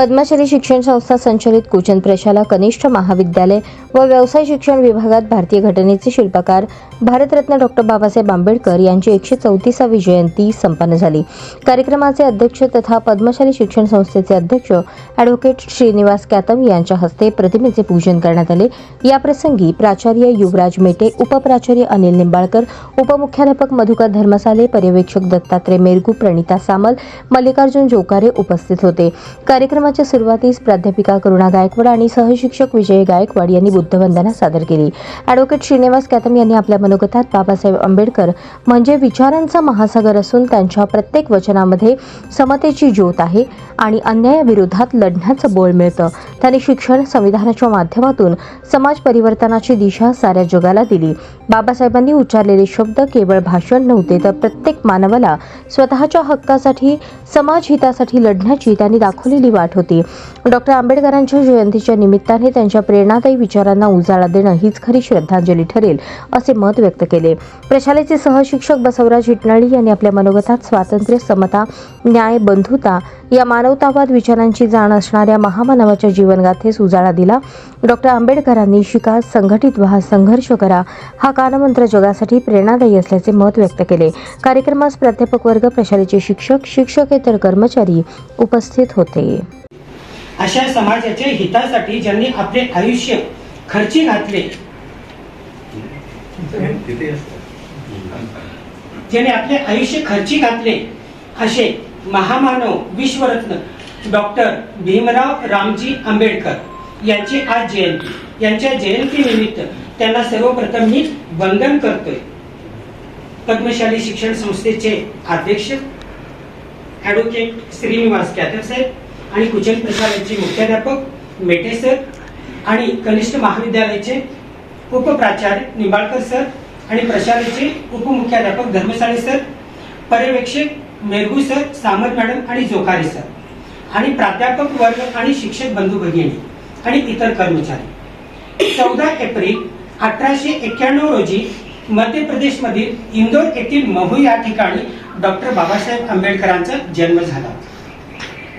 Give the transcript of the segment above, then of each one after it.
पद्मश्री शिक्षण संस्था संचलित कुचन प्रशाला कनिष्ठ महाविद्यालय व व्यवसाय शिक्षण विभागात भारतीय घटनेचे शिल्पकार भारतरत्न डॉक्टर बाबासाहेब आंबेडकर यांची एकशे चौतीसावी जयंती संपन्न झाली. कार्यक्रमाचे अध्यक्ष तथा पद्मशाली शिक्षण संस्थेचे अध्यक्ष ॲडव्होकेट श्रीनिवास कॅतम यांच्या हस्ते प्रतिमेचे पूजन करण्यात आले. याप्रसंगी प्राचार्य युवराज मेटे उपप्राचार्य अनिल निंबाळकर उपमुख्याध्यापक मधुकर धर्मसाले पर्यवेक्षक दत्तात्रय मेरगू प्रणिता सामल मल्लिकार्जुन जोकारे उपस्थित होते. कार्यक्रमाच्या सुरुवातीस प्राध्यापिका करुणा गायकवाड आणि सहशिक्षक विजय गायकवाड यांनी बुद्धवंदना सादर केली. ॲडव्होकेट श्रीनिवास कॅतम यांनी आपल्या मनोगतात बाबासाहेब आंबेडकर म्हणजे विचारांचा महासागर असून त्यांच्या प्रत्येक वचनामध्ये समतेची ज्योत आहे आणि अन्यायाविरोधात लढण्याचं बळ मिळतं. त्यांनी शिक्षण संविधानाच्या माध्यमातून समाज परिवर्तनाची दिशा साऱ्या जगाला दिली. बाबासाहेबांनी उच्चारलेले शब्द केवळ भाषण नव्हते तर प्रत्येक मानवाला स्वतःच्या हक्कासाठी समाज हितासाठी लढण्याची त्यांनी दाखवलेली वाट होती. डॉक्टर आंबेडकरांच्या जयंतीच्या निमित्ताने त्यांच्या प्रेरणादायी विचारांना उजाळा देणं हीच खरी श्रद्धांजली ठरेल असे मत व्यक्त केले. प्रशालेचे सहशिक्षक बसवराज हिटनळी यांनी आपल्या मनोगतात स्वातंत्र्य समता न्याय बंधुता या मानवतावाद विचारांची जाण असणाऱ्या महामानवाच्या जीवनगाथेस उजाळा दिला. डॉक्टर आंबेडकरांनी शिका संघटित व्हा संघर्ष करा हा कानमंत्र जगासाठी प्रेरणादायी असल्याचे मत व्यक्त केले. कार्यक्रमास प्राध्यापक वर्ग प्रशालेचे शिक्षक शिक्षकेतर कर्मचारी उपस्थित होते. अशा समाजाच्या हितासाठी ज्यांनी आपले आयुष्य खर्ची घातले ज्याने आपले आयुष्य खर्ची घातले असे महामानव विश्वरत्न डॉक्टर भीमराव रामजी आंबेडकर यांची आज जयंती. यांच्या जयंतीनिमित्त त्यांना सर्वप्रथम मी वंदन करतोय. पद्मशाली शिक्षण संस्थेचे अध्यक्ष ॲडव्होकेट श्रीनिवास कॅथर साहेब आणि कुचल प्रशालेचे मुख्याध्यापक मेटे सर आणि कनिष्ठ महाविद्यालयाचे उपप्राचार्य निंबाळकर सर आणि प्रशालेचे उपमुख्याध्यापक धर्मसाळे सर पर्यवेक्षक मेरगू सर सामंत मॅडम आणि जोकारे सर आणि प्राध्यापक वर्ग आणि शिक्षक बंधू भगिनी आणि इतर कर्मचारी. चौदा एप्रिल अठराशे एक्क्याण्णव रोजी मध्य प्रदेशमधील इंदोर येथील महू या ठिकाणी डॉक्टर बाबासाहेब आंबेडकरांचा जन्म झाला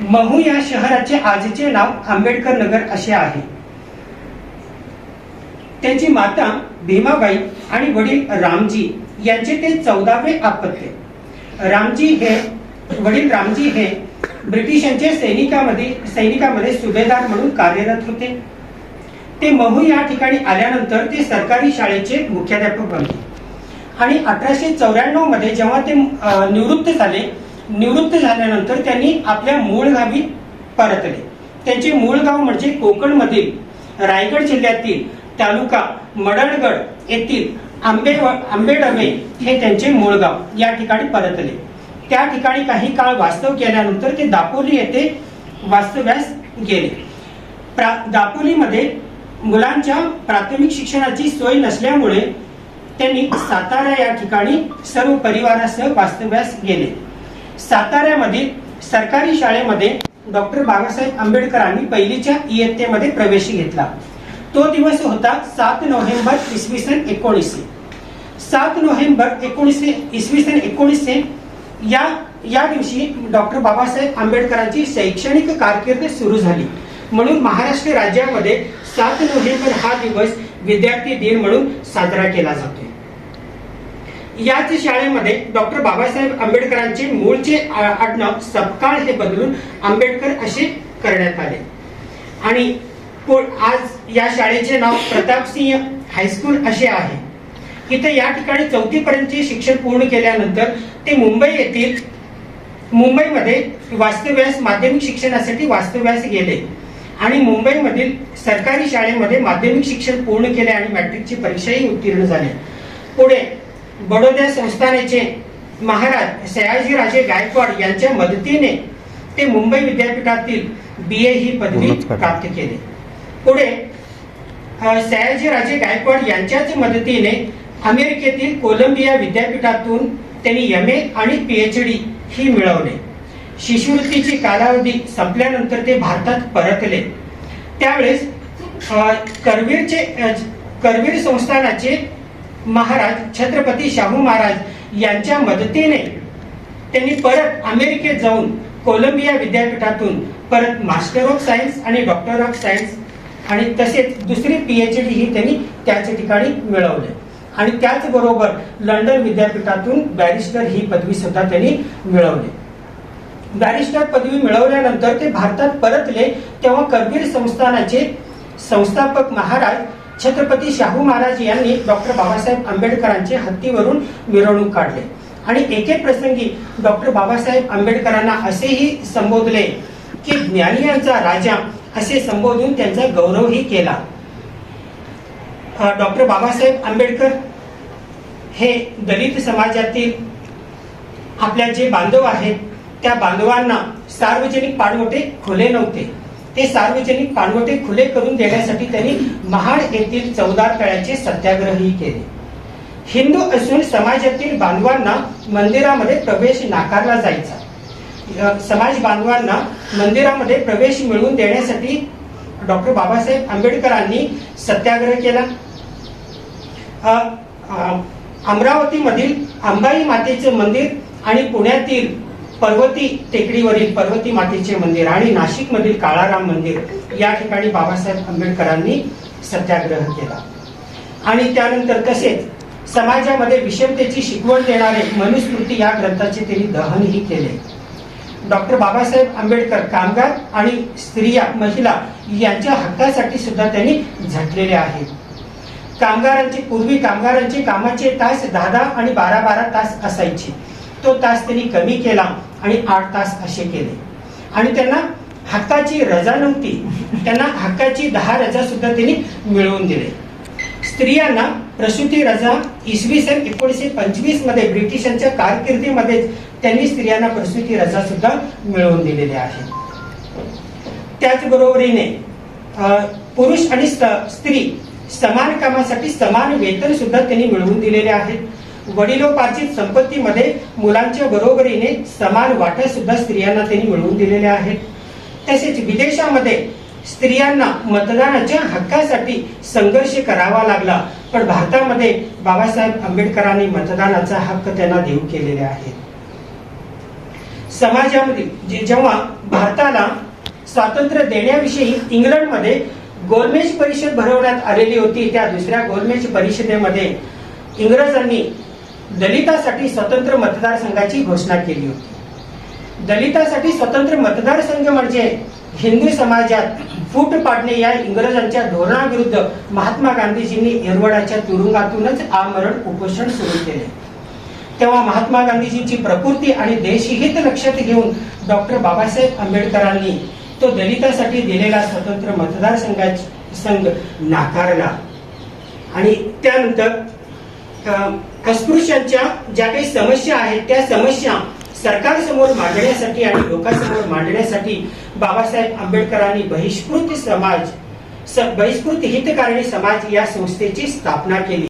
महू या शहराचे आजचे नाव आंबेडकर नगर असे आहे. त्यांची माता भीमाबाई आणि वडील रामजी यांचे ते चौदावे आपत्य रामजी हे वडील रामजी हे ब्रिटिशांच्या सैनिकामध्ये सैनिकामध्ये सुभेदार म्हणून कार्यरत होते. ते महू या ठिकाणी आल्यानंतर ते सरकारी शाळेचे मुख्याध्यापक बनले. आणि अठराशे चौऱ्याण्णवमध्ये जेव्हा ते निवृत्त झाले निवृत्त झाल्यानंतर त्यांनी आपल्या मूळ गावी परतले. त्यांचे मूळ गाव म्हणजे कोकणमधील रायगड जिल्ह्यातील तालुका मडणगड येथील आंबे आंबेडवे हे त्यांचे मूळ गाव या ठिकाणी परतले. त्या ठिकाणी काही काळ वास्तव केल्यानंतर ते दापोली येथे वास्तव्यास गेले. प्रा- दापोलीमध्ये मुलांच्या प्राथमिक शिक्षणाची सोय नसल्यामुळे त्यांनी सातारा या ठिकाणी सर्व परिवारासह वास्तव्यास गेले. साताऱ्यामधील सरकारी शाळेमध्ये डॉक्टर बाबासाहेब आंबेडकरांनी पहिलीच्या इयत्तेमध्ये प्रवेश घेतला. तो दिवस होता सात नोव्हेंबर इसवी सन एकोणीसशे सात नोव्हेंबर एकोणीसशे इसवी सन एकोणीसशे या या दिवशी डॉक्टर बाबासाहेब आंबेडकरांची शैक्षणिक कारकीर्द सुरू झाली. म्हणून महाराष्ट्र राज्यामध्ये सात नोव्हेंबर हा दिवस विद्यार्थी दिन म्हणून साजरा केला जातो याच शाळेमध्ये डॉक्टर बाबासाहेब आंबेडकरांचे मूळचे आ- आडनाव सपकाळ हे बदलून आंबेडकर असे करण्यात आले. आणि पु- आज या शाळेचे नाव प्रतापसिंह हायस्कूल असे आहे. इथे या ठिकाणी चौथी पर्यंतचे शिक्षण पूर्ण केल्यानंतर ते मुंबई येथील मुंबईमध्ये वास्तव्यास माध्यमिक शिक्षणासाठी वास्तव्यास गेले. आणि मुंबईमधील सरकारी शाळेमध्ये माध्यमिक शिक्षण पूर्ण केले आणि मॅट्रिकची परीक्षाही उत्तीर्ण झाले. पुढे बडोदा संस्थानाचे महाराज सयाजीराजे गायकवाड यांच्या मदतीने ते मुंबई विद्यापीठातील बी ए ही पदवी. प्राप्त केली. पुढे सयाजीराजे गायकवाड यांच्याच मदतीने अमेरिकेतील कोलंबिया विद्यापीठातून त्यांनी एम ए आणि पीएच डी ही मिळवले. शिष्यवृत्तीची कालावधी संपल्यानंतर ते भारतात परतले. त्यावेळेस करवीरचे करवीर संस्थानाचे महाराज छत्रपती शाहू महाराज यांच्या मदतीने त्यांनी परत अमेरिकेत जाऊन कोलंबिया विद्यापीठातून परत मास्टर ऑफ सायन्स आणि डॉक्टर ऑफ सायन्स आणि तसेच दुसरी पीएच डी ही त्यांनी त्याच ठिकाणी मिळवले. आणि त्याचबरोबर लंडन विद्यापीठातून बॅरिस्टर ही पदवी सुद्धा त्यांनी मिळवली. बॅरिस्टर पदवी मिळवल्यानंतर ते भारतात परतले तेव्हा कबीर संस्थानाचे संस्थापक महाराज छत्रपती शाहू महाराज यांनी डॉक्टर बाबासाहेब आंबेडकरांचे हत्तीवरून मिरवणूक काढले. आणि एके प्रसंगी डॉक्टर बाबासाहेब आंबेडकरांना असेही संबोधले की ज्ञानियांचा राजा असे संबोधून त्यांचा गौरवही केला. डॉक्टर बाबासाहेब आंबेडकर हे दलित समाजातील आपल्या जे बांधव आहेत त्या बांधवांना सार्वजनिक पाणवटे खुले नव्हते. ते सार्वजनिक पाणवठे खुले करून देण्यासाठी त्यांनी महाड येथील चौदा तळ्याचे सत्याग्रहही केले. हिंदू असून समाजातील बांधवांना मंदिरामध्ये प्रवेश नाकारला जायचा. समाज बांधवांना मंदिरामध्ये प्रवेश मिळवून देण्यासाठी डॉक्टर बाबासाहेब आंबेडकरांनी सत्याग्रह केला. अमरावतीमधील अंबाई मातेचे मंदिर आणि पुण्यातील पर्वती टेकडीवरील पर्वती मातेचे मंदिर आणि नाशिकमधील काळाराम मंदिर या ठिकाणी बाबासाहेब आंबेडकरांनी सत्याग्रह केला. आणि त्यानंतर तसेच समाजामध्ये विषमतेची शिकवण देणारे मनुस्मृती या ग्रंथाचे त्यांनी दहनही केले. डॉक्टर बाबासाहेब आंबेडकर कामगार आणि स्त्रिया महिला यांच्या हक्कासाठी सुद्धा त्यांनी झटलेले आहेत. कामगारांचे पूर्वी कामगारांचे कामाचे तास दहा दहा आणि बारा बारा तास असायचे. तो तास त्यांनी कमी केला आणि आठ तास असे केले. आणि त्यांना हक्काची रजा नव्हती. त्यांना हक्काची दहा रजा सुद्धा त्यांनी मिळवून दिले. स्त्रियांना प्रसूती रजा इसवी सन एकोणीसशे पंचवीसमध्ये ब्रिटिशांच्या कारकिर्दीमध्ये त्यांनी स्त्रियांना प्रसूती रजा सुद्धा मिळवून दिलेल्या आहे. त्याचबरोबरीने पुरुष आणि स्त्री समान कामासाठी समान वेतन सुद्धा त्यांनी मिळवून दिलेले आहेत वडिलोपार्जित संपत्तीमध्ये मुलांच्या बरोबरीने समान वाटा सुद्धा स्त्रियांना त्यांनी मिळवून दिलेले आहेत. तसेच विदेशामध्ये स्त्रियांना मतदानाच्या हक्कासाठी संघर्ष करावा लागला. पण भारतामध्ये बाबासाहेब आंबेडकरांनी मतदानाचा हक्क त्यांना देऊ केलेले आहे समाजामध्ये जेव्हा भारताला स्वातंत्र्य देण्याविषयी इंग्लंडमध्ये गोलमेज परिषद भरवण्यात आलेली होती त्या दुसऱ्या गोलमेज परिषदेमध्ये इंग्रजांनी दलितासाठी स्वतंत्र मतदारसंघाची घोषणा केली होती. दलितासाठी स्वतंत्र मतदारसंघ म्हणजे हिंदू समाजात फूट पाडणे या इंग्रजांच्या धोरणाविरुद्ध महात्मा गांधीजींनी येरवडाच्या तुरुंगातूनच आमरण उपोषण सुरू केले. तेव्हा महात्मा गांधीजींची प्रकृती आणि देशहित लक्षात घेऊन डॉक्टर बाबासाहेब आंबेडकरांनी तो दलितासाठी दिलेला स्वतंत्र मतदारसंघाची संघ नाकारला. आणि त्यानंतर अस्पृश्यांच्या ज्या काही समस्या आहेत त्या समस्या सरकारसमोर मांडण्यासाठी आणि लोकांसमोर मांडण्यासाठी बाबासाहेब आंबेडकरांनी बहिष्कृत समाज बहिष्कृत हितकारणी समाज या संस्थेची स्थापना केली.